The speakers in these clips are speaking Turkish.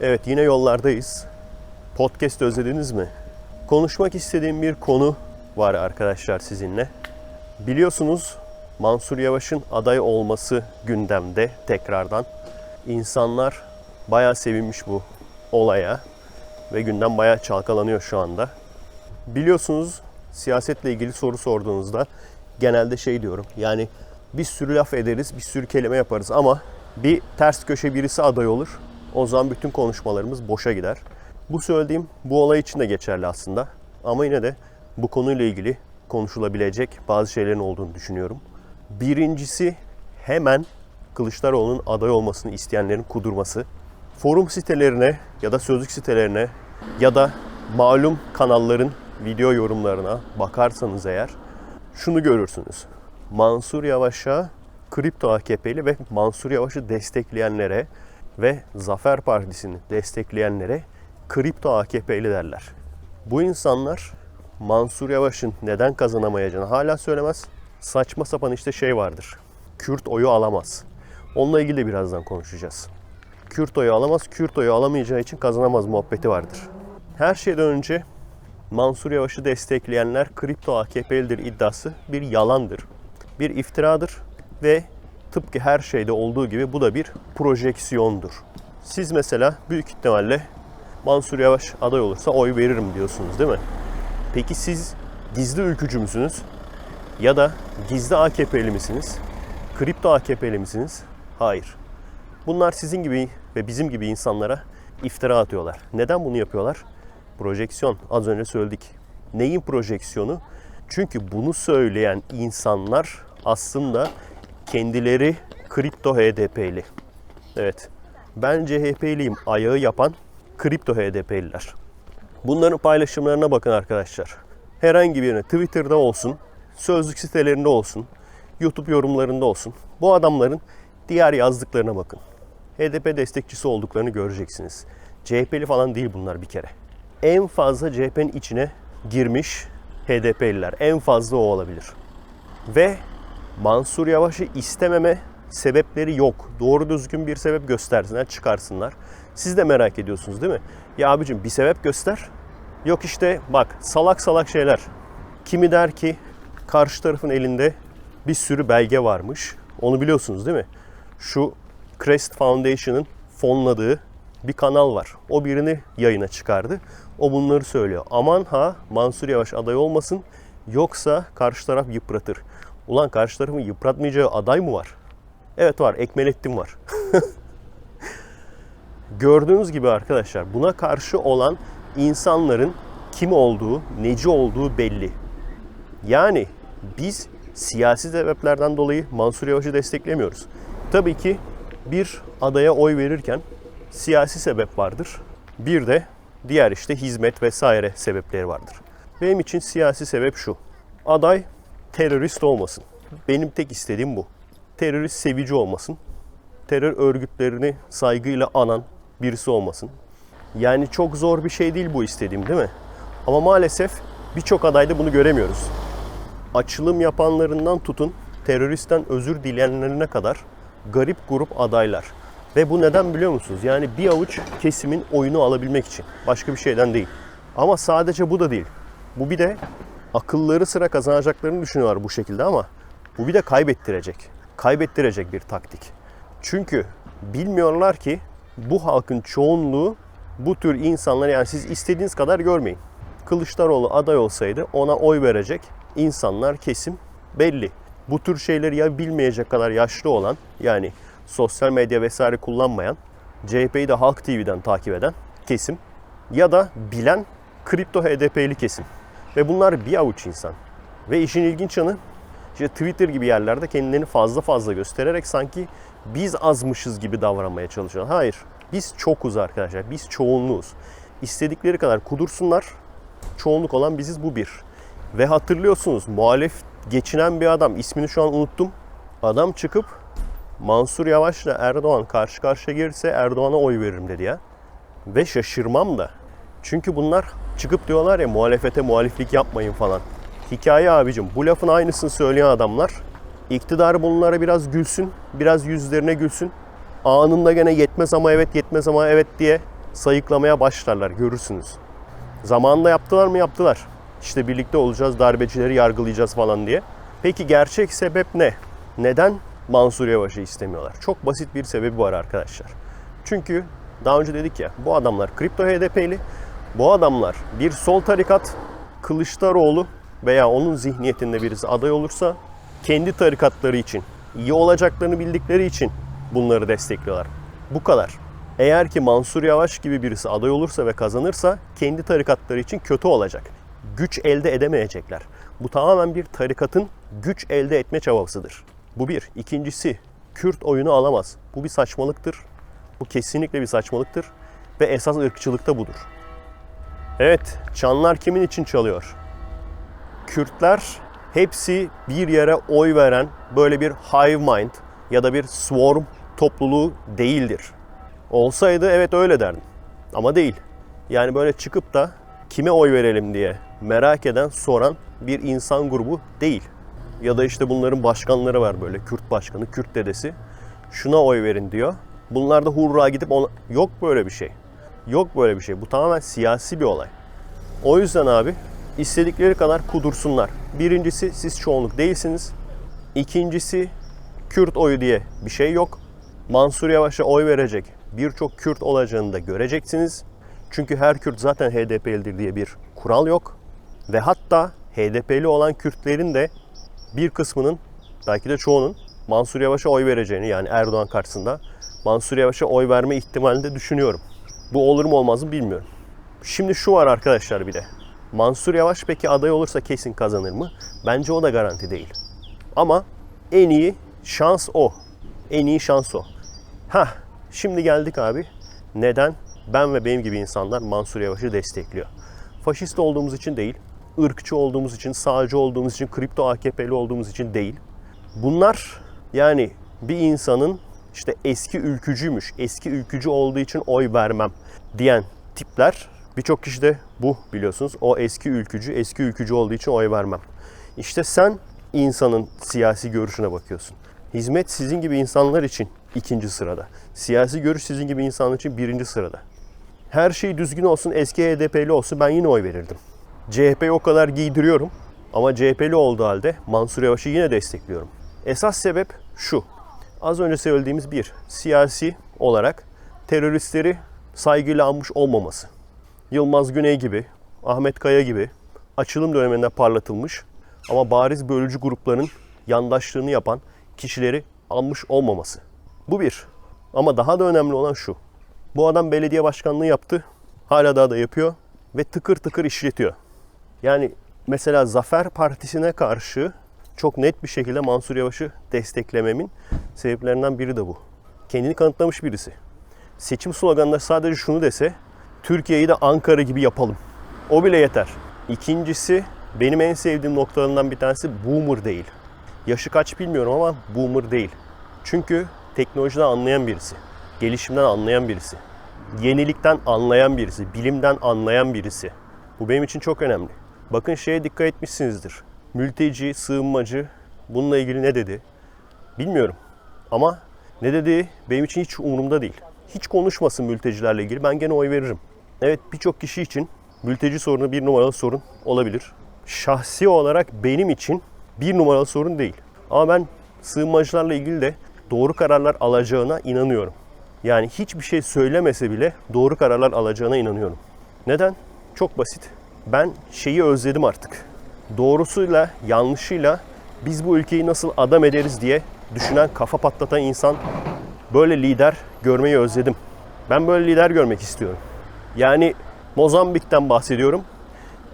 Evet yine yollardayız. Podcast özlediniz mi? Konuşmak istediğim bir konu var arkadaşlar sizinle. Biliyorsunuz Mansur Yavaş'ın aday olması gündemde tekrardan. İnsanlar bayağı sevinmiş bu olaya ve gündem bayağı çalkalanıyor şu anda. Biliyorsunuz siyasetle ilgili soru sorduğunuzda genelde şey diyorum. Yani bir sürü laf ederiz, bir sürü kelime yaparız ama bir ters köşe birisi aday olur. O zaman bütün konuşmalarımız boşa gider. Bu söylediğim bu olay için de geçerli aslında. Ama yine de bu konuyla ilgili konuşulabilecek bazı şeylerin olduğunu düşünüyorum. Birincisi hemen Kılıçdaroğlu'nun aday olmasını isteyenlerin kudurması. Forum sitelerine ya da sözlük sitelerine ya da malum kanalların video yorumlarına bakarsanız eğer şunu görürsünüz. Mansur Yavaş'a kripto AKP'li ve Mansur Yavaş'ı destekleyenlere ve Zafer Partisi'ni destekleyenlere kripto AKP'li derler. Bu insanlar Mansur Yavaş'ın neden kazanamayacağını hala söylemez. Saçma sapan işte şey vardır. Kürt oyu alamaz. Onunla ilgili de birazdan konuşacağız. Kürt oyu alamaz, Kürt oyu alamayacağı için kazanamaz muhabbeti vardır. Her şeyden önce Mansur Yavaş'ı destekleyenler kripto AKP'lidir iddiası bir yalandır. Bir iftiradır ve tıpkı her şeyde olduğu gibi bu da bir projeksiyondur. Siz mesela büyük ihtimalle Mansur Yavaş aday olursa oy veririm diyorsunuz değil mi? Peki siz gizli ülkücü müsünüz? Ya da gizli AKP'li misiniz? Kripto AKP'li misiniz? Hayır. Bunlar sizin gibi ve bizim gibi insanlara iftira atıyorlar. Neden bunu yapıyorlar? Projeksiyon. Az önce söyledik. Neyin projeksiyonu? Çünkü bunu söyleyen insanlar aslında kendileri kripto HDP'li. Evet. Ben CHP'liyim ayağı yapan kripto HDP'liler. Bunların paylaşımlarına bakın arkadaşlar. Herhangi birine Twitter'da olsun, sözlük sitelerinde olsun, YouTube yorumlarında olsun. Bu adamların diğer yazdıklarına bakın. HDP destekçisi olduklarını göreceksiniz. CHP'li falan değil bunlar bir kere. En fazla CHP'nin içine girmiş HDP'liler. En fazla o olabilir. Ve Mansur Yavaş'ı istememe sebepleri yok. Doğru düzgün bir sebep göstersinler, çıkarsınlar. Siz de merak ediyorsunuz değil mi? Ya abicim bir sebep göster. Yok işte bak salak salak şeyler. Kimi der ki karşı tarafın elinde bir sürü belge varmış. Onu biliyorsunuz değil mi? Şu Crest Foundation'ın fonladığı bir kanal var. O birini yayına çıkardı. O bunları söylüyor. Aman ha Mansur Yavaş aday olmasın yoksa karşı taraf yıpratır. Ulan karşı tarafın yıpratmayacağı aday mı var? Evet var. Ekmelettin var. Gördüğünüz gibi arkadaşlar buna karşı olan insanların kim olduğu, neci olduğu belli. Yani biz siyasi sebeplerden dolayı Mansur Yavaş'ı desteklemiyoruz. Tabii ki bir adaya oy verirken siyasi sebep vardır. Bir de diğer işte hizmet vesaire sebepleri vardır. Benim için siyasi sebep şu. Aday terörist olmasın. Benim tek istediğim bu. Terörist sevici olmasın. Terör örgütlerini saygıyla anan birisi olmasın. Yani çok zor bir şey değil bu istediğim değil mi? Ama maalesef birçok adayda bunu göremiyoruz. Açılım yapanlarından tutun teröristten özür dileyenlerine kadar garip grup adaylar. Ve bu neden biliyor musunuz? Yani bir avuç kesimin oyunu alabilmek için. Başka bir şeyden değil. Ama sadece bu da değil. Bu bir de akılları sıra kazanacaklarını düşünüyorlar bu şekilde ama bu bir de kaybettirecek. Kaybettirecek bir taktik. Çünkü bilmiyorlar ki bu halkın çoğunluğu bu tür insanlar yani siz istediğiniz kadar görmeyin. Kılıçdaroğlu aday olsaydı ona oy verecek insanlar kesim belli. Bu tür şeyleri ya bilmeyecek kadar yaşlı olan yani sosyal medya vesaire kullanmayan, CHP'yi de Halk TV'den takip eden kesim ya da bilen kripto HDP'li kesim. Ve bunlar bir avuç insan. Ve işin ilginç yanı işte Twitter gibi yerlerde kendilerini fazla fazla göstererek sanki biz azmışız gibi davranmaya çalışıyorlar. Hayır. Biz çokuz arkadaşlar. Biz çoğunluğuz. İstedikleri kadar kudursunlar. Çoğunluk olan biziz bu bir. Ve hatırlıyorsunuz muhalif geçinen bir adam. ismini şu an unuttum. Adam çıkıp Mansur Yavaş'la Erdoğan karşı karşıya gelirse Erdoğan'a oy veririm dedi ya. Ve şaşırmam da. Çünkü bunlar çıkıp diyorlar ya muhalefete muhaliflik yapmayın falan. Hikaye abicim bu lafın aynısını söyleyen adamlar iktidar bunlara biraz gülsün, biraz yüzlerine gülsün. Anında gene yetmez ama evet yetmez ama evet diye sayıklamaya başlarlar görürsünüz. Zamanında yaptılar mı yaptılar. İşte birlikte olacağız, darbecileri yargılayacağız falan diye. Peki gerçek sebep ne? Neden Mansur Yavaş'ı istemiyorlar? Çok basit bir sebebi var arkadaşlar. Çünkü daha önce dedik ya bu adamlar kripto HDP'li. Bu adamlar bir sol tarikat Kılıçdaroğlu veya onun zihniyetinde birisi aday olursa kendi tarikatları için iyi olacaklarını bildikleri için bunları destekliyorlar. Bu kadar. Eğer ki Mansur Yavaş gibi birisi aday olursa ve kazanırsa kendi tarikatları için kötü olacak. Güç elde edemeyecekler. Bu tamamen bir tarikatın güç elde etme çabasıdır. Bu bir. İkincisi Kürt oyunu alamaz. Bu bir saçmalıktır. Bu kesinlikle bir saçmalıktır. Ve esas ırkçılık da budur. Evet, çanlar kimin için çalıyor? Kürtler hepsi bir yere oy veren böyle bir hive mind ya da bir swarm topluluğu değildir. Olsaydı evet öyle derdim. Ama değil. Yani böyle çıkıp da kime oy verelim diye merak eden, soran bir insan grubu değil. Ya da işte bunların başkanları var böyle Kürt başkanı, Kürt dedesi. Şuna oy verin diyor. Bunlar da hurra gidip ona... Yok böyle bir şey. Yok böyle bir şey. Bu tamamen siyasi bir olay. O yüzden abi istedikleri kadar kudursunlar. Birincisi siz çoğunluk değilsiniz. İkincisi Kürt oyu diye bir şey yok. Mansur Yavaş'a oy verecek birçok Kürt olacağını da göreceksiniz. Çünkü her Kürt zaten HDP'lidir diye bir kural yok. Ve hatta HDP'li olan Kürtlerin de bir kısmının belki de çoğunun Mansur Yavaş'a oy vereceğini yani Erdoğan karşısında Mansur Yavaş'a oy verme ihtimalini de düşünüyorum. Bu olur mu olmaz mı bilmiyorum. Şimdi şu var arkadaşlar bir de. Mansur Yavaş peki aday olursa kesin kazanır mı? Bence o da garanti değil. Ama en iyi şans o. En iyi şans o. Ha, şimdi geldik abi. Neden ben ve benim gibi insanlar Mansur Yavaş'ı destekliyor? Faşist olduğumuz için değil, ırkçı olduğumuz için, sağcı olduğumuz için, kripto AKP'li olduğumuz için değil. Bunlar yani bir insanın işte eski ülkücüymüş, eski ülkücü olduğu için oy vermem diyen tipler birçok kişi de bu biliyorsunuz. O eski ülkücü, eski ülkücü olduğu için oy vermem. İşte sen insanın siyasi görüşüne bakıyorsun. Hizmet sizin gibi insanlar için ikinci sırada. Siyasi görüş sizin gibi insanlar için birinci sırada. Her şey düzgün olsun, eski HDP'li olsun ben yine oy verirdim. CHP'yi o kadar giydiriyorum ama CHP'li olduğu halde Mansur Yavaş'ı yine destekliyorum. Esas sebep şu. Az önce söylediğimiz bir, siyasi olarak teröristleri saygıyla almış olmaması. Yılmaz Güney gibi, Ahmet Kaya gibi açılım döneminde parlatılmış ama bariz bölücü grupların yandaşlığını yapan kişileri almış olmaması. Bu bir. Ama daha da önemli olan şu. Bu adam belediye başkanlığı yaptı. Hala daha da yapıyor ve tıkır tıkır işletiyor. Yani mesela Zafer Partisi'ne karşı çok net bir şekilde Mansur Yavaş'ı desteklememin sebeplerinden biri de bu. Kendini kanıtlamış birisi. Seçim sloganında sadece şunu dese, Türkiye'yi de Ankara gibi yapalım. O bile yeter. İkincisi, benim en sevdiğim noktalarından bir tanesi boomer değil. Yaşı kaç bilmiyorum ama boomer değil. Çünkü teknolojiden anlayan birisi, gelişimden anlayan birisi, yenilikten anlayan birisi, bilimden anlayan birisi. Bu benim için çok önemli. Bakın şeye dikkat etmişsinizdir. Mülteci, sığınmacı bununla ilgili ne dedi? Bilmiyorum. Ama ne dediği benim için hiç umurumda değil. Hiç konuşmasın mültecilerle ilgili. Ben gene oy veririm. Evet birçok kişi için mülteci sorunu bir numaralı sorun olabilir. Şahsi olarak benim için bir numaralı sorun değil. Ama ben sığınmacılarla ilgili de doğru kararlar alacağına inanıyorum. Yani hiçbir şey söylemese bile doğru kararlar alacağına inanıyorum. Neden? Çok basit. Ben şeyi özledim artık. Doğrusuyla, yanlışıyla biz bu ülkeyi nasıl adam ederiz diye düşünen, kafa patlatan insan böyle lider görmeyi özledim. Ben böyle lider görmek istiyorum. Yani Mozambik'ten bahsediyorum.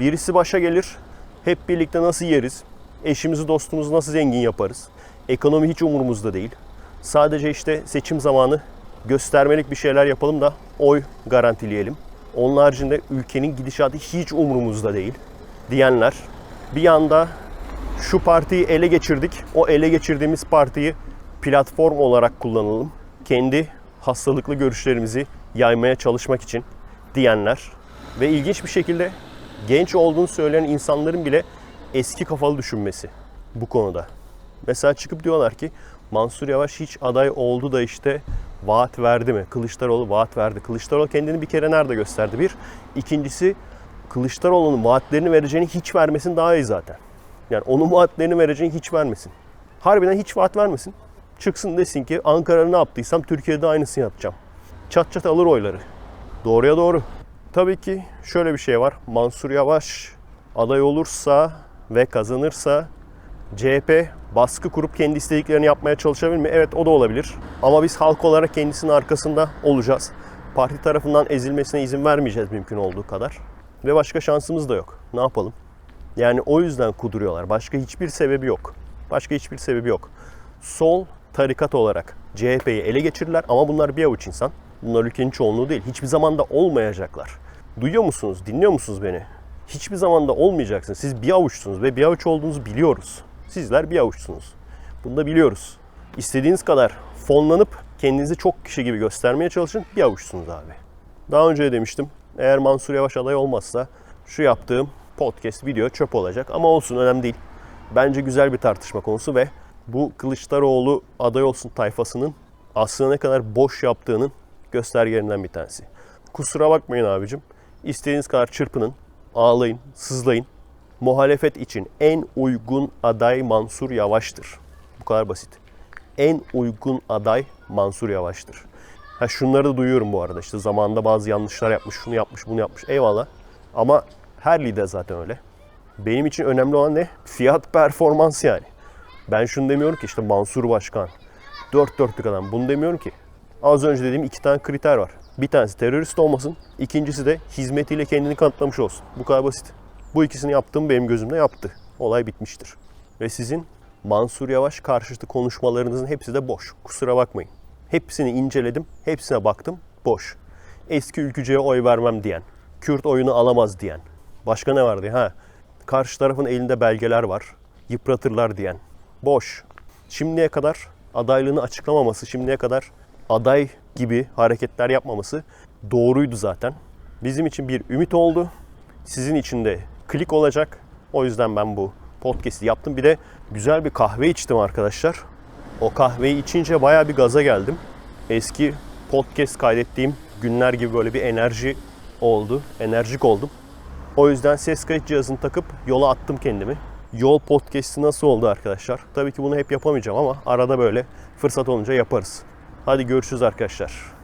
Birisi başa gelir, hep birlikte nasıl yeriz, eşimizi dostumuzu nasıl zengin yaparız. Ekonomi hiç umurumuzda değil. Sadece işte seçim zamanı göstermelik bir şeyler yapalım da oy garantileyelim. Onun haricinde ülkenin gidişatı hiç umurumuzda değil diyenler bir yanda şu partiyi ele geçirdik. O ele geçirdiğimiz partiyi platform olarak kullanalım. Kendi hastalıklı görüşlerimizi yaymaya çalışmak için diyenler ve ilginç bir şekilde genç olduğunu söyleyen insanların bile eski kafalı düşünmesi bu konuda. Mesela çıkıp diyorlar ki Mansur Yavaş hiç aday oldu da işte vaat verdi mi? Kılıçdaroğlu vaat verdi. Kılıçdaroğlu kendini bir kere nerede gösterdi? Bir. İkincisi Kılıçdaroğlu'nun vaatlerini vereceğini hiç vermesin daha iyi zaten. Yani onun vaatlerini vereceğini hiç vermesin. Harbiden hiç vaat vermesin. Çıksın desin ki Ankara'da ne yaptıysam Türkiye'de aynısını yapacağım. Çat çat alır oyları. Doğruya doğru. Tabii ki şöyle bir şey var. Mansur Yavaş aday olursa ve kazanırsa CHP baskı kurup kendi istediklerini yapmaya çalışabilir mi? Evet o da olabilir. Ama biz halk olarak kendisinin arkasında olacağız. Parti tarafından ezilmesine izin vermeyeceğiz mümkün olduğu kadar. Ve başka şansımız da yok. Ne yapalım? Yani o yüzden kuduruyorlar. Başka hiçbir sebebi yok. Başka hiçbir sebebi yok. Sol tarikat olarak CHP'yi ele geçirirler ama bunlar bir avuç insan. Bunlar ülkenin çoğunluğu değil. Hiçbir zaman da olmayacaklar. Duyuyor musunuz? Dinliyor musunuz beni? Hiçbir zaman da olmayacaksınız. Siz bir avuçsunuz ve bir avuç olduğunuzu biliyoruz. Sizler bir avuçsunuz. Bunu da biliyoruz. İstediğiniz kadar fonlanıp kendinizi çok kişi gibi göstermeye çalışın. Bir avuçsunuz abi. Daha önce de demiştim. Eğer Mansur Yavaş aday olmazsa şu yaptığım podcast, video çöp olacak. Ama olsun önemli değil. Bence güzel bir tartışma konusu ve bu Kılıçdaroğlu aday olsun tayfasının aslında ne kadar boş yaptığının göstergelerinden bir tanesi. Kusura bakmayın abicim. İstediğiniz kadar çırpının, ağlayın, sızlayın. Muhalefet için en uygun aday Mansur Yavaş'tır. Bu kadar basit. En uygun aday Mansur Yavaş'tır. Ha şunları da duyuyorum bu arada. İşte zamanında bazı yanlışlar yapmış, şunu yapmış, bunu yapmış. Eyvallah. Ama her lider zaten öyle. Benim için önemli olan ne? Fiyat performans yani. Ben şunu demiyorum ki işte Mansur Başkan. Dört dörtlük adam. Bunu demiyorum ki. Az önce dediğim iki tane kriter var. Bir tanesi terörist olmasın. ikincisi de hizmetiyle kendini kanıtlamış olsun. Bu kadar basit. Bu ikisini yaptığım benim gözümde yaptı. Olay bitmiştir. Ve sizin Mansur Yavaş karşıtı konuşmalarınızın hepsi de boş. Kusura bakmayın. Hepsini inceledim. Hepsine baktım. Boş. Eski ülkücüye oy vermem diyen. Kürt oyunu alamaz diyen. Başka ne vardı? Ha, karşı tarafın elinde belgeler var. Yıpratırlar diyen. Boş. Şimdiye kadar adaylığını açıklamaması, şimdiye kadar aday gibi hareketler yapmaması doğruydu zaten. Bizim için bir ümit oldu. Sizin için de klik olacak. O yüzden ben bu podcast'i yaptım. Bir de güzel bir kahve içtim arkadaşlar. O kahveyi içince bayağı bir gaza geldim. Eski podcast kaydettiğim günler gibi böyle bir enerji oldu. Enerjik oldum. O yüzden ses kayıt cihazını takıp yola attım kendimi. Yol podcast'i nasıl oldu arkadaşlar? Tabii ki bunu hep yapamayacağım ama arada böyle fırsat olunca yaparız. Hadi görüşürüz arkadaşlar.